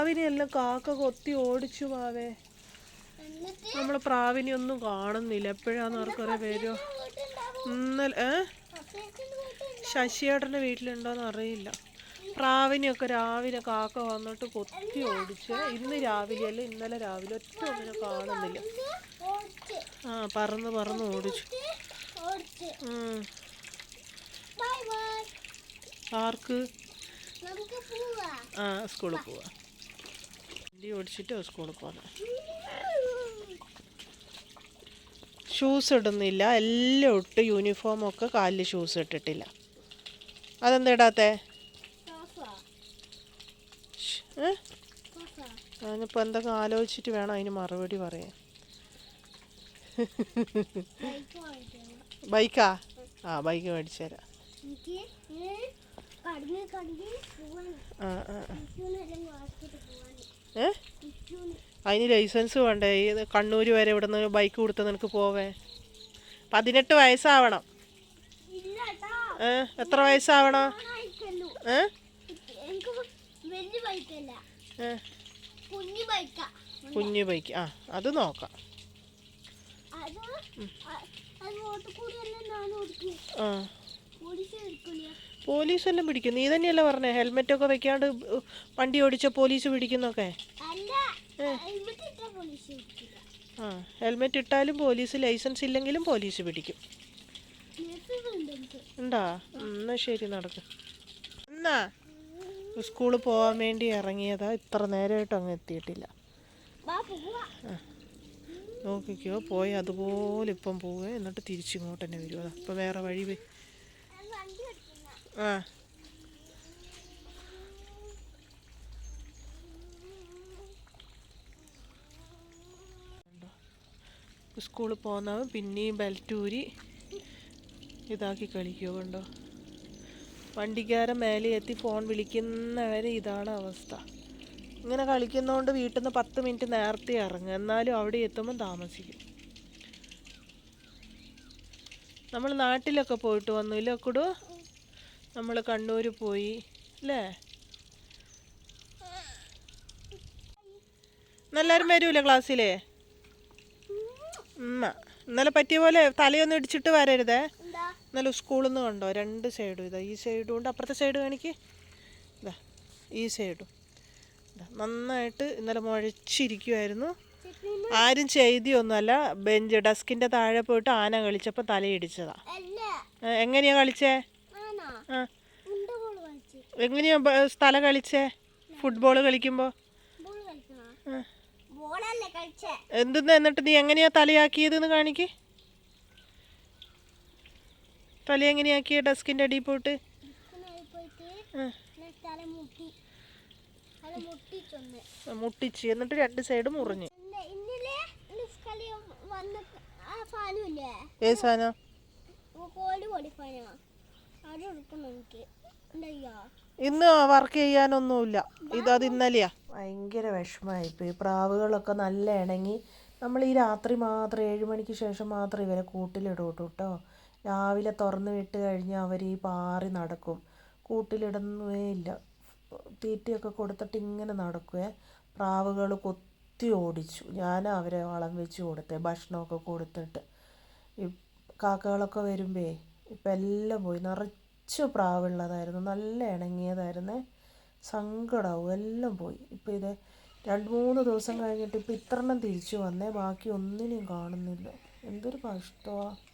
പ്രാവിനെ എല്ലാം കാക്ക കൊത്തി ഓടിച്ചു നമ്മൾ നമ്മൾ പ്രാവിനെ ഒന്നും കാണുന്നില്ല. എപ്പോഴാന്ന് അവർക്കൊരു പേരോ? ഇന്നലെ ഏ? ശശിയേട്ടന്റെ വീട്ടിലുണ്ടോന്ന് അറിയില്ല. പ്രാവിനെയൊക്കെ രാവിലെ കാക്ക വന്നിട്ട് കൊത്തി ഓടിച്ച്. ഇന്ന് രാവിലെ അല്ല ഇന്നലെ രാവിലെ ഒറ്റ ഒന്നിനെ കാണുന്നില്ല. ആ പറന്ന് പറന്ന് ഓടിച്ചു ആർക്ക്? പോവാ. ആ സ്കൂളിൽ പോവാ. വണ്ടി ഓടിച്ചിട്ട് സ്കൂളിൽ പോകുന്നത് ഷൂസ് ഇടുന്നില്ല. എല്ലാം ഇട്ട് യൂണിഫോമൊക്കെ കാലിൽ ഷൂസ് ഇട്ടിട്ടില്ല. അതെന്താ ഇടാത്തേ? ഞാനിപ്പോൾ എന്തൊക്കെ ആലോചിച്ചിട്ട് വേണം അതിന് മറുപടി പറയാൻ. ബൈക്ക് ബൈക്കാ ആ? ബൈക്ക് മേടിച്ചു തരാം. ആ ആ അതിന് ലൈസൻസ് വേണ്ടേ? ഈ കണ്ണൂർ വരെ ഇവിടെ നിന്ന് ബൈക്ക് കൊടുത്ത് നിനക്ക് പോവേ. പതിനെട്ട് വയസ്സാവണം. ഏ എത്ര വയസ്സാവണം? ഏ? കുഞ്ഞു ബൈക്കാ ആ. അത് നോക്കാം. ആ. പോലീസ് എടുക്കില്ല പോലീസ് എല്ലാം പിടിക്കും. നീ തന്നെയല്ലേ പറഞ്ഞേ ഹെൽമെറ്റ് ഒക്കെ വെക്കാണ്ട് വണ്ടി ഓടിച്ച പോലീസ് പിടിക്കുന്നൊക്കെ? ആ ഹെൽമെറ്റ് ഇട്ടാലും പോലീസ് ലൈസൻസ് ഇല്ലെങ്കിലും പോലീസ് പിടിക്കും. ഉണ്ട് എന്നാ ശരി നടക്ക്. എന്നാ? സ്കൂളിൽ പോകാൻ വേണ്ടി ഇറങ്ങിയതാ. ഇത്ര നേരമായിട്ട് അങ്ങ് എത്തിയിട്ടില്ല. നോക്കിക്കോ പോയി അതുപോലെ ഇപ്പം പോവുക. എന്നിട്ട് തിരിച്ചിങ്ങോട്ട് തന്നെ വരുമോ ഇപ്പം വേറെ വഴി പോയി ആ. സ്കൂളിൽ പോകുന്നവൻ പിന്നെയും ബെൽറ്റൂരി ഇതാക്കി കളിക്കുക കണ്ടോ? വണ്ടിക്കാരൻ മേലെ എത്തി ഫോൺ വിളിക്കുന്ന വരെ ഇതാണ് അവസ്ഥ. ഇങ്ങനെ കളിക്കുന്നതുകൊണ്ട് വീട്ടിൽ നിന്ന് പത്ത് മിനിറ്റ് നേരത്തെ ഇറങ്ങും. എന്നാലും അവിടെ എത്തുമ്പം താമസിക്കും. നമ്മൾ നാട്ടിലൊക്കെ പോയിട്ട് വന്നു. ഇല്ലേ കുടു? നമ്മൾ കണ്ണൂർ പോയി. അല്ലേ എല്ലാവരും വരൂലേ ക്ലാസ്സിലേ? ഇന്നലെ പറ്റിയ പോലെ തലയൊന്നും ഇടിച്ചിട്ട് വരരുതേ. ഇന്നലെ സ്കൂളിൽ നിന്ന് കണ്ടോ? രണ്ട് സൈഡും ഇതാ. ഈ സൈഡും ഉണ്ട്. അപ്പുറത്തെ സൈഡ് കാണിക്ക്. ഇതാ. ഈ സൈഡും. ഇതാ. നന്നായിട്ട് ഇന്നലെ മുഴച്ചിരിക്കുമായിരുന്നു ആരും ചെയ്തിയൊന്നുമല്ല. ബെഞ്ച് ഡെസ്കിന്റെ താഴെ പോയിട്ട് ആന കളിച്ചപ്പോൾ തലയിടിച്ചതാ എങ്ങനെയാ കളിച്ചേ? എങ്ങനെയാ സ്ഥലം സ്ഥല കളിച്ചേ? ഫുട്ബോൾ കളിക്കുമ്പോൾ എന്തെന്ന് എന്നിട്ട് നീ എങ്ങനെയാ തലയാക്കിയതെന്ന് കാണിക്ക്? തല എങ്ങനെയാക്കിയ ഡെസ്കിന്റെ അടിയിൽ പോയിട്ട്? മുട്ടിച്ച്. എന്നിട്ട് രണ്ട് സൈഡ് മുറിഞ്ഞ്. ഏ സാധനം? ഇന്ന് വർക്ക് ചെയ്യാനൊന്നുമില്ല. ഇതത് ഇന്നലെയാ. ഭയങ്കര വിഷമമായിപ്പോയി പ്രാവുകളൊക്കെ നല്ല ഇണങ്ങി നമ്മൾ ഈ രാത്രി മാത്രം ഏഴ് മണിക്ക് ശേഷം മാത്രം ഇവരെ കൂട്ടിലിടും കേട്ടോ രാവിലെ തുറന്ന് വിട്ട് കഴിഞ്ഞാൽ അവർ ഈ പാറി നടക്കും. കൂട്ടിലിടുന്നേ ഇല്ല. തീറ്റയൊക്കെ കൊടുത്തിട്ട് ഇങ്ങനെ നടക്കുവേ. പ്രാവുകൾ കൊത്തി ഓടിച്ചു. ഞാൻ അവരെ വളം വെച്ച് കൊടുത്തെ ഭക്ഷണമൊക്കെ കൊടുത്തിട്ട്. ഈ കാക്കകളൊക്കെ വരുമ്പേ ഇപ്പം എല്ലാം പോയി. നിറച്ച് പ്രാവുള്ളതായിരുന്നു. നല്ല ഇണങ്ങിയതായിരുന്നു. സങ്കടമാവും എല്ലാം പോയി. ഇപ്പോൾ ഇത് രണ്ട് മൂന്ന് ദിവസം കഴിഞ്ഞിട്ട് ഇപ്പോൾ ഇത്രണ്ണം തിരിച്ചു വന്നേ. ബാക്കി ഒന്നിനെയും കാണുന്നില്ല. എന്തൊരു കഷ്ടമാണ്